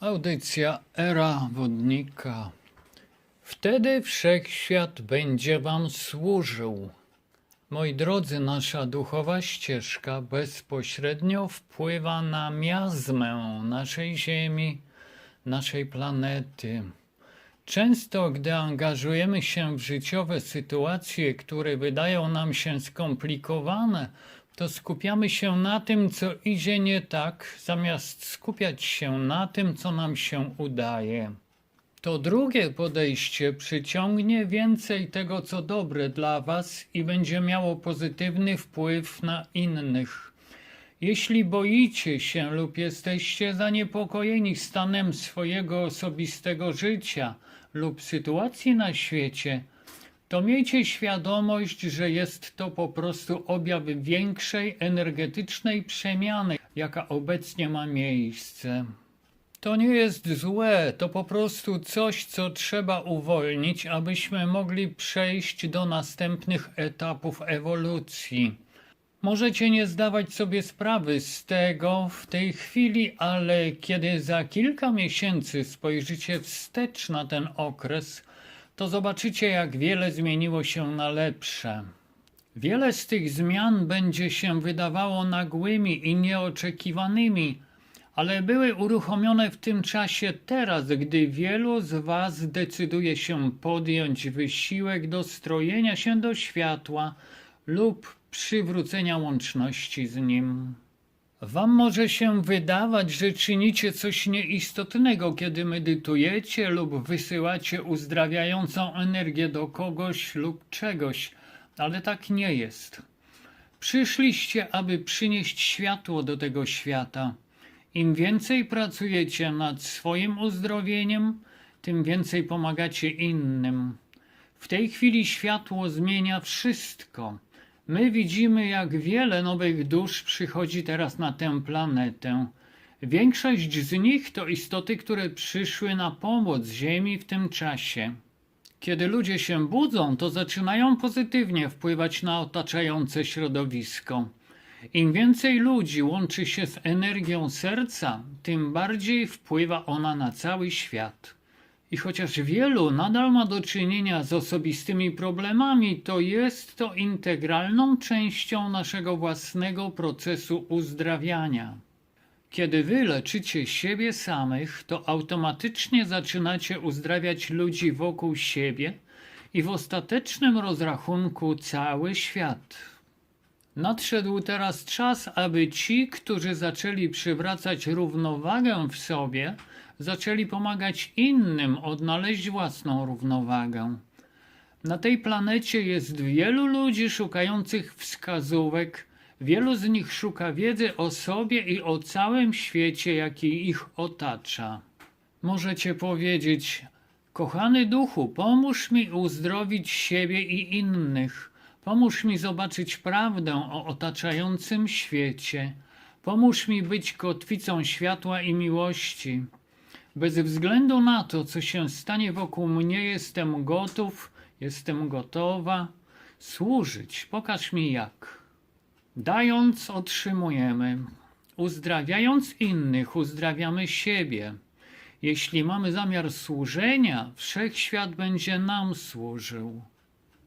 Audycja Era Wodnika. Wtedy wszechświat będzie Wam służył. Moi drodzy, nasza duchowa ścieżka bezpośrednio wpływa na miazmę naszej Ziemi, naszej planety. Często, gdy angażujemy się w życiowe sytuacje, które wydają nam się skomplikowane, to skupiamy się na tym, co idzie nie tak, zamiast skupiać się na tym, co nam się udaje. To drugie podejście przyciągnie więcej tego, co dobre dla Was i będzie miało pozytywny wpływ na innych. Jeśli boicie się lub jesteście zaniepokojeni stanem swojego osobistego życia lub sytuacji na świecie, to miejcie świadomość, że jest to po prostu objaw większej energetycznej przemiany, jaka obecnie ma miejsce. To nie jest złe, to po prostu coś, co trzeba uwolnić, abyśmy mogli przejść do następnych etapów ewolucji. Możecie nie zdawać sobie sprawy z tego w tej chwili, ale kiedy za kilka miesięcy spojrzycie wstecz na ten okres, to zobaczycie, jak wiele zmieniło się na lepsze. Wiele z tych zmian będzie się wydawało nagłymi i nieoczekiwanymi, ale były uruchomione w tym czasie teraz, gdy wielu z Was decyduje się podjąć wysiłek dostrojenia się do światła lub przywrócenia łączności z nim. Wam może się wydawać, że czynicie coś nieistotnego, kiedy medytujecie lub wysyłacie uzdrawiającą energię do kogoś lub czegoś, ale tak nie jest. Przyszliście, aby przynieść światło do tego świata. Im więcej pracujecie nad swoim uzdrowieniem, tym więcej pomagacie innym. W tej chwili światło zmienia wszystko. My widzimy, jak wiele nowych dusz przychodzi teraz na tę planetę. Większość z nich to istoty, które przyszły na pomoc Ziemi w tym czasie. Kiedy ludzie się budzą, to zaczynają pozytywnie wpływać na otaczające środowisko. Im więcej ludzi łączy się z energią serca, tym bardziej wpływa ona na cały świat. I chociaż wielu nadal ma do czynienia z osobistymi problemami, to jest to integralną częścią naszego własnego procesu uzdrawiania. Kiedy wy leczycie siebie samych, to automatycznie zaczynacie uzdrawiać ludzi wokół siebie i w ostatecznym rozrachunku cały świat. Nadszedł teraz czas, aby ci, którzy zaczęli przywracać równowagę w sobie, zaczęli pomagać innym odnaleźć własną równowagę. Na tej planecie jest wielu ludzi szukających wskazówek, wielu z nich szuka wiedzy o sobie i o całym świecie, jaki ich otacza. Możecie powiedzieć: Kochany duchu, pomóż mi uzdrowić siebie i innych. Pomóż mi zobaczyć prawdę o otaczającym świecie. Pomóż mi być kotwicą światła i miłości. Bez względu na to, co się stanie wokół mnie, jestem gotów, jestem gotowa służyć. Pokaż mi jak. Dając, otrzymujemy. Uzdrawiając innych, uzdrawiamy siebie. Jeśli mamy zamiar służenia, wszechświat będzie nam służył.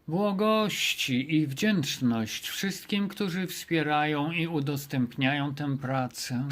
Błogości i wdzięczność wszystkim, którzy wspierają i udostępniają tę pracę.